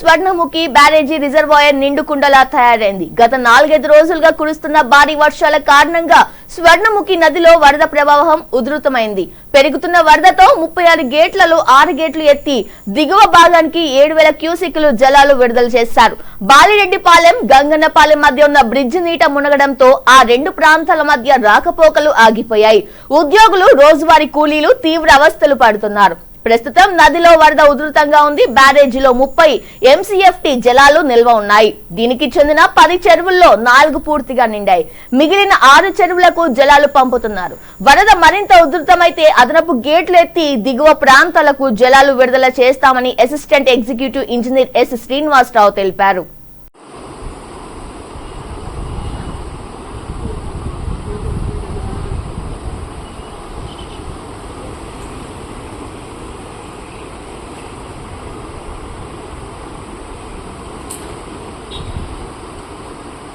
స్వర్ణముఖి బ్యారేజీ reservoir నిండుకుండలా తయారైంది. గత నాలుగైదు రోజులుగా కురుస్తున్న భారీ వర్షాల కారణంగా స్వర్ణముఖి నదిలో వరద ప్రవాహం ఉధృతమైంది. పెరుగుతున్న వరదతో ముప్పై ఆరు గేట్లలో ఆరు గేట్లు ఎత్తి దిగువ భాగానికి ఏడు వేల క్యూసెక్లు జలాలు విడుదల చేశారు. బాలిరెడ్డిపాలెం గంగన్నపాలెం మధ్య ఉన్న బ్రిడ్జ్ నీట మునగడంతో ఆ రెండు ప్రాంతాల మధ్య రాకపోకలు ఆగిపోయాయి. ఉద్యోగులు రోజువారీ కూలీలు తీవ్ర అవస్థలు పడుతున్నారు. ప్రస్తుతం నదిలో వరద ఉధృతంగా ఉంది. బ్యారేజీలో ముప్పై ఎంసీఎఫ్టీ జలాలు నిల్వ ఉన్నాయి. దీనికి చెందిన పది చెరువుల్లో నాలుగు పూర్తిగా నిండాయి. మిగిలిన ఆరు చెరువులకు జలాలు పంపుతున్నారు. వరద మరింత ఉధృతమైతే అదనపు గేట్లు ఎత్తి దిగువ ప్రాంతాలకు జలాలు విడుదల చేస్తామని assistant executive engineer S. Srinivasarao తెలిపారు.